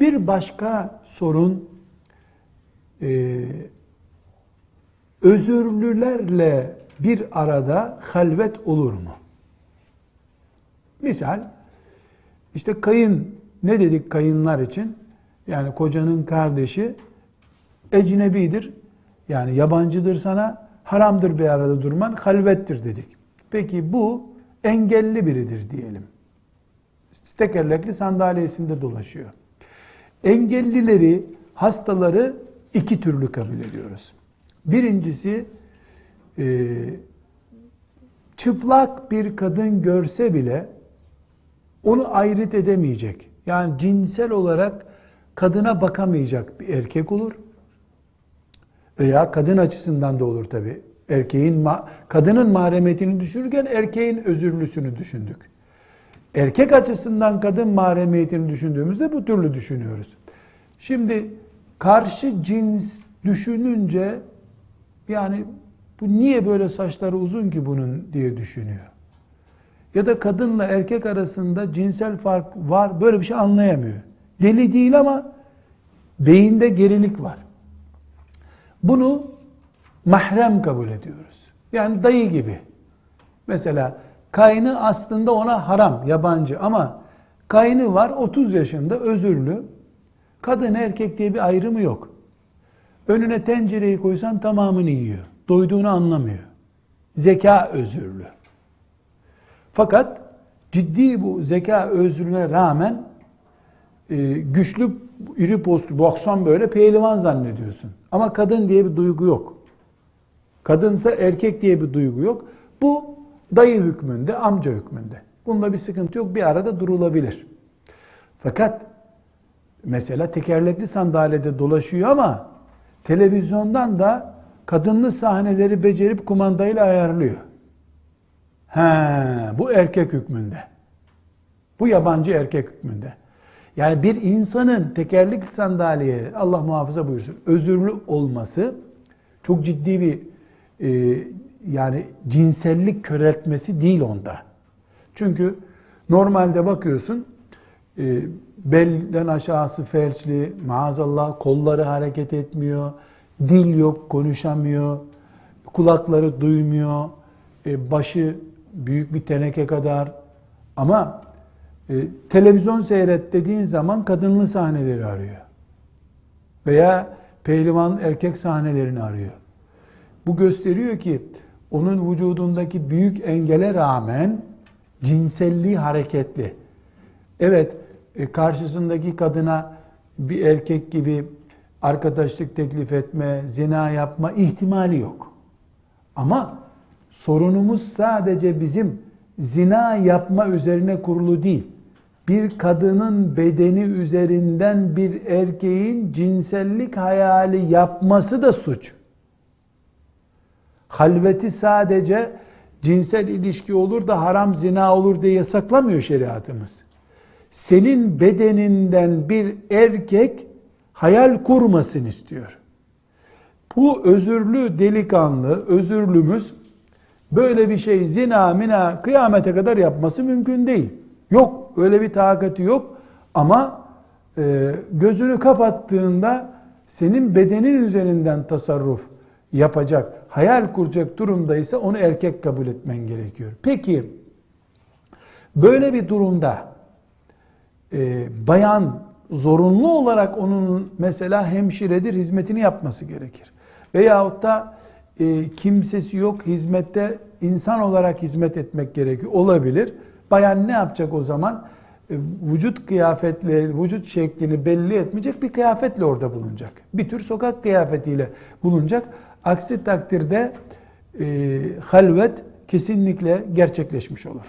Bir başka sorun e, özürlülerle bir arada halvet olur mu? Misal işte kayın ne dedik kayınlar için? Yani kocanın kardeşi ecnebidir. Yani yabancıdır sana haramdır bir arada durman halvettir dedik. Peki bu engelli biridir diyelim. Tekerlekli sandalyesinde dolaşıyor. Engellileri, hastaları iki türlü kabul ediyoruz. Birincisi e, çıplak bir kadın görse bile onu ayrıt edemeyecek. Yani cinsel olarak kadına bakamayacak bir erkek olur. Veya kadın açısından da olur tabi. Erkeğin kadının mahremiyetini düşünürken erkeğin özürlüsünü düşündük. Erkek açısından kadın mahremiyetini düşündüğümüzde bu türlü düşünüyoruz. Şimdi karşı cins düşününce yani bu niye böyle saçları uzun ki bunun diye düşünüyor. Ya da kadınla erkek arasında cinsel fark var böyle bir şey anlayamıyor. Deli değil ama beyinde gerilik var. Bunu mahrem kabul ediyoruz. Yani dayı gibi. Mesela kaynı aslında ona haram, yabancı ama kaynı var 30 yaşında özürlü. Kadın erkek diye bir ayrımı yok. Önüne tencereyi koysan tamamını yiyor. Doyduğunu anlamıyor. Zeka özürlü. Fakat ciddi bu zeka özrüne rağmen e, güçlü iri postu baksan böyle pehlivan zannediyorsun. Ama kadın diye bir duygu yok. Kadınsa erkek diye bir duygu yok. Bu dayı hükmünde, amca hükmünde. Bunda bir sıkıntı yok. Bir arada durulabilir. Fakat mesela tekerlekli sandalyede dolaşıyor ama televizyondan da kadınlı sahneleri becerip kumandayla ayarlıyor. He, bu erkek hükmünde. Bu yabancı erkek hükmünde. Yani bir insanın tekerlekli sandalyeye Allah muhafaza buyursun özürlü olması çok ciddi bir e, yani cinsellik köreltmesi değil onda. Çünkü normalde bakıyorsun e, belden aşağısı felçli, maazallah kolları hareket etmiyor, dil yok, konuşamıyor, kulakları duymuyor, e, başı büyük bir teneke kadar ama e, televizyon seyret dediğin zaman kadınlı sahneleri arıyor. Veya pehlivan erkek sahnelerini arıyor. Bu gösteriyor ki onun vücudundaki büyük engele rağmen cinselliği hareketli. Evet, e, karşısındaki kadına bir erkek gibi arkadaşlık teklif etme, zina yapma ihtimali yok. Ama sorunumuz sadece bizim zina yapma üzerine kurulu değil. Bir kadının bedeni üzerinden bir erkeğin cinsellik hayali yapması da suç. Halveti sadece cinsel ilişki olur da haram zina olur diye yasaklamıyor şeriatımız. Senin bedeninden bir erkek hayal kurmasın istiyor. Bu özürlü delikanlı, özürlümüz böyle bir şey zina mina kıyamete kadar yapması mümkün değil. Yok öyle bir takati yok ama e, gözünü kapattığında senin bedenin üzerinden tasarruf yapacak, hayal kuracak durumdaysa onu erkek kabul etmen gerekiyor. Peki böyle bir durumda e, bayan zorunlu olarak onun mesela hemşiredir hizmetini yapması gerekir. Veyahut da e, kimsesi yok hizmette insan olarak hizmet etmek gerekiyor. Olabilir. Bayan ne yapacak o zaman? E, vücut kıyafetleri, vücut şeklini belli etmeyecek bir kıyafetle orada bulunacak. Bir tür sokak kıyafetiyle bulunacak. Aksi takdirde e, halvet kesinlikle gerçekleşmiş olur.